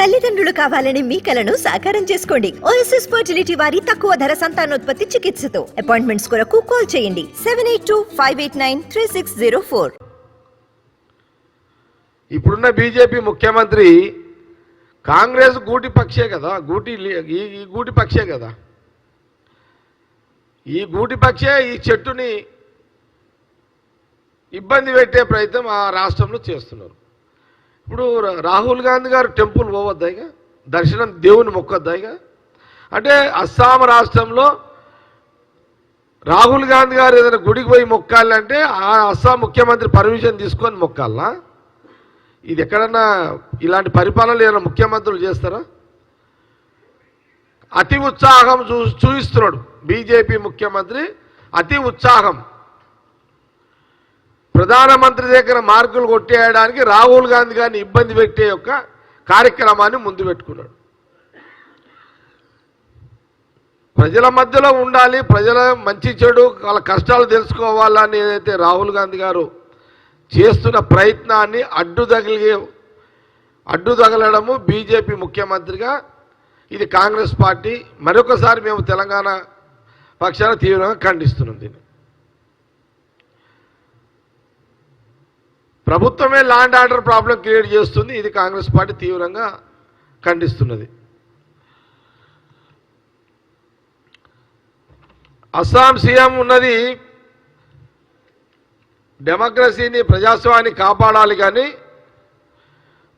తల్లిదండ్రులు కావాలని మీ కలను సాకారం చేసుకోండి. ఓఎస్ఎస్ ఫర్టిలిటీ వారి తక్కువ ధర సంతానోత్పత్తి చికిత్సతో. అపాయింట్మెంట్స్ కొరకు కాల్ చేయండి. Seven eight two five eight nine three six zero four ఇప్పుడున్న బీజేపీ ముఖ్యమంత్రి కాంగ్రెస్ గూటి పక్షే కదా? గూటి ఈ గూటి పక్షే కదా? ఈ గూటి పక్షే ఈ చెట్టుని ఇబ్బంది పెట్టే ప్రయత్నం ఆ రాష్ట్రంలో చేస్తున్నారు. ఇప్పుడు రాహుల్ గాంధీ గారు టెంపుల్ పోవద్దాయిగా దర్శనం దేవుని మొక్కొద్దాయిగా అంటే అస్సాం రాష్ట్రంలో రాహుల్ గాంధీ గారు ఏదైనా గుడికి పోయి మొక్కాలంటే ఆ అస్సాం ముఖ్యమంత్రి పర్మిషన్ తీసుకొని మొక్కాలా? ఇది ఎక్కడన్నా ఇలాంటి పరిపాలనలు ఏదైనా ముఖ్యమంత్రులు చేస్తారా? అతి ఉత్సాహం చూ చూపిస్తున్నాడు బీజేపీ ముఖ్యమంత్రి అతి ఉత్సాహం. ప్రధానమంత్రి దగ్గర మార్కులు కొట్టేయడానికి రాహుల్ గాంధీ గారిని ఇబ్బంది పెట్టే యొక్క కార్యక్రమాన్ని ముందు పెట్టుకున్నాడు. ప్రజల మధ్యలో ఉండాలి ప్రజల మంచి చెడు వాళ్ళ కష్టాలు తెలుసుకోవాలని ఏదైతే రాహుల్ గాంధీ గారు చేస్తున్న ప్రయత్నాన్ని అడ్డు తగిలిగే అడ్డు తగలడము బీజేపీ ముఖ్యమంత్రిగా ఇది కాంగ్రెస్ పార్టీ మరొకసారి మేము తెలంగాణ పక్షాన తీవ్రంగా ఖండిస్తున్నాం దీన్ని. ప్రభుత్వమే ల్యాండ్ ఆర్డర్ ప్రాబ్లం క్రియేట్ చేస్తుంది. ఇది కాంగ్రెస్ పార్టీ తీవ్రంగా ఖండిస్తున్నది. అస్సాం సీఎం ఉన్నది డెమోక్రసీని ప్రజాస్వామ్యాన్ని కాపాడాలి కానీ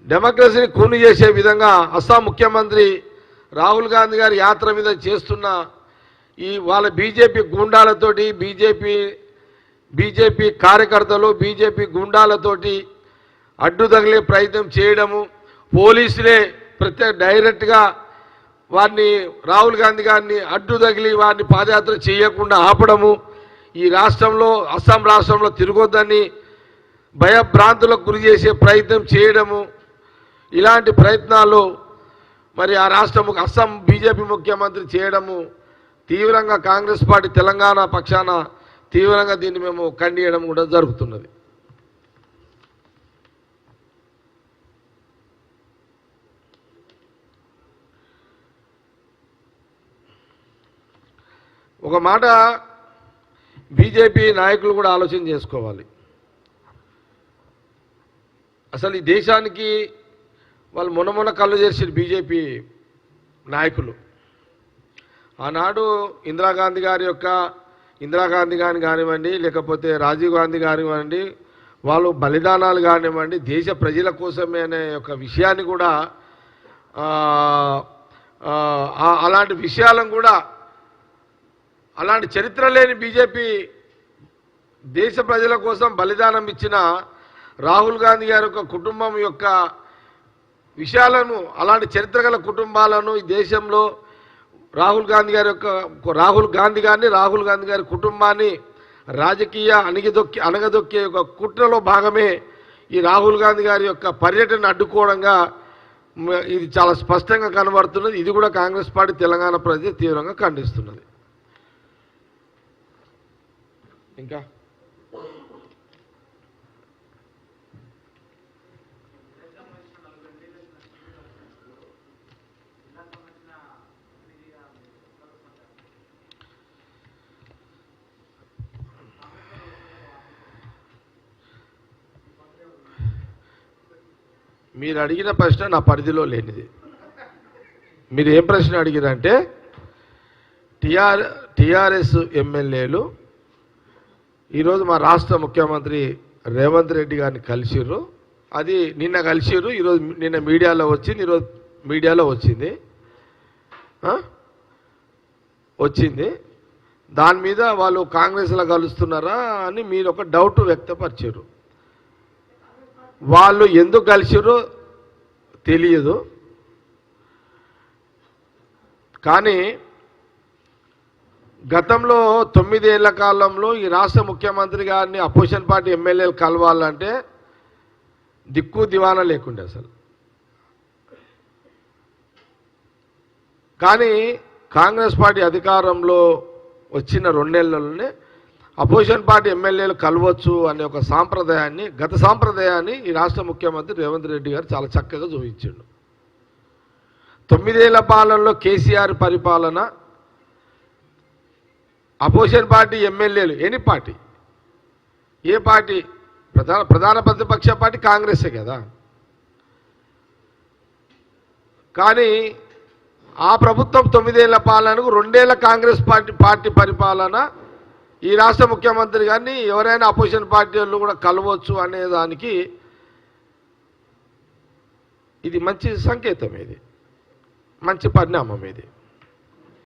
డెమోక్రసీని కూని చేసే విధంగా అస్సాం ముఖ్యమంత్రి రాహుల్ గాంధీ గారి యాత్ర మీద చేస్తున్న ఈ వాళ్ళ బీజేపీ గూండాలతోటి బీజేపీ బీజేపీ కార్యకర్తలు బీజేపీ గుండాలతోటి అడ్డు తగిలే ప్రయత్నం చేయడము పోలీసులే ప్రత్యేక డైరెక్ట్గా వారిని రాహుల్ గాంధీ గారిని అడ్డు తగిలి వారిని పాదయాత్ర చేయకుండా ఆపడము ఈ రాష్ట్రంలో అస్సాం రాష్ట్రంలో తిరగొద్దని భయభ్రాంతులకు గురి చేసే ప్రయత్నం చేయడము ఇలాంటి ప్రయత్నాలు మరి ఆ రాష్ట్ర అస్సాం బీజేపీ ముఖ్యమంత్రి చేయడము తీవ్రంగా కాంగ్రెస్ పార్టీ తెలంగాణ పక్షాన తీవ్రంగా దీన్ని మేము ఖండియడం కూడా జరుగుతున్నది. ఒక మాట బీజేపీ నాయకులు కూడా ఆలోచన చేసుకోవాలి. అసలు ఈ దేశానికి వాళ్ళు మొన్న మొన్న కళ్ళు చేసిన బీజేపీ నాయకులు. ఆనాడు ఇందిరాగాంధీ గారి యొక్క ఇందిరాగాంధీ గారిని కానివ్వండి లేకపోతే రాజీవ్ గాంధీ కానివ్వండి వాళ్ళు బలిదానాలు కానివ్వండి దేశ ప్రజల కోసమే అనే యొక్క విషయాన్ని కూడా అలాంటి విషయాలను కూడా అలాంటి చరిత్ర లేని బీజేపీ దేశ ప్రజల కోసం బలిదానం ఇచ్చిన రాహుల్ గాంధీ గారి యొక్క కుటుంబం యొక్క విషయాలను అలాంటి చరిత్ర గల కుటుంబాలను ఈ దేశంలో రాహుల్ గాంధీ గారి యొక్క రాహుల్ గాంధీ గారిని రాహుల్ గాంధీ గారి కుటుంబాన్ని రాజకీయ అణిగిదొక్కి అణగదొక్కే ఒక కుట్రలో భాగమే ఈ రాహుల్ గాంధీ గారి యొక్క పర్యటన అడ్డుకోవడంగా ఇది చాలా స్పష్టంగా కనబడుతున్నది. ఇది కూడా కాంగ్రెస్ పార్టీ తెలంగాణ ప్రజలు తీవ్రంగా ఖండిస్తున్నది. ఇంకా? మీరు అడిగిన ప్రశ్న నా పరిధిలో లేనిది. మీరు ఏం ప్రశ్న అడిగిరంటే టిఆర్ టిఆర్ఎస్ ఎమ్మెల్యేలు ఈరోజు మా రాష్ట్ర ముఖ్యమంత్రి రేవంత్ రెడ్డి గారిని కలిసిర్రు. అది నిన్న కలిసిర్రు ఈరోజు నిన్న మీడియాలో వచ్చింది ఈరోజు మీడియాలో వచ్చింది. వచ్చింది. దాని మీద వాళ్ళు కాంగ్రెస్లో కలుస్తున్నారా అని మీరు ఒక డౌట్ వ్యక్తపరిచారు వాళ్ళు ఎందుకు కలిసిర్రో తెలియదు. కానీ గతంలో తొమ్మిదేళ్ళ కాలంలో ఈ రాష్ట్ర ముఖ్యమంత్రి గారిని అపోజిషన్ పార్టీ ఎమ్మెల్యేలు కలవాలంటే దిక్కు దివానా లేకుండే అసలు. కానీ కాంగ్రెస్ పార్టీ అధికారంలో వచ్చిన రెండేళ్ళలోనే అపోజిషన్ పార్టీ ఎమ్మెల్యేలు కలవచ్చు అనే ఒక సాంప్రదాయాన్ని గత సాంప్రదాయాన్ని ఈ రాష్ట్ర ముఖ్యమంత్రి రేవంత్ రెడ్డి గారు చాలా చక్కగా చూపించాడు. తొమ్మిదేళ్ళ పాలనలో కేసీఆర్ పరిపాలన opposition party MLAs any party? ఏ పార్టీ? ప్రధాన ప్రధాన ప్రతిపక్ష పార్టీ కాంగ్రెసే కదా. కానీ ఆ ప్రభుత్వం తొమ్మిదేళ్ళ పాలనకు రెండేళ్ళ కాంగ్రెస్ పార్టీ పార్టీ పరిపాలన ఈ రాష్ట్ర ముఖ్యమంత్రి కానీ ఎవరైనా అపోజిషన్ పార్టీ వాళ్ళు కూడా కలవచ్చు అనే దానికి ఇది మంచి సంకేతం ఇది. మంచి పరిణామం ఇది.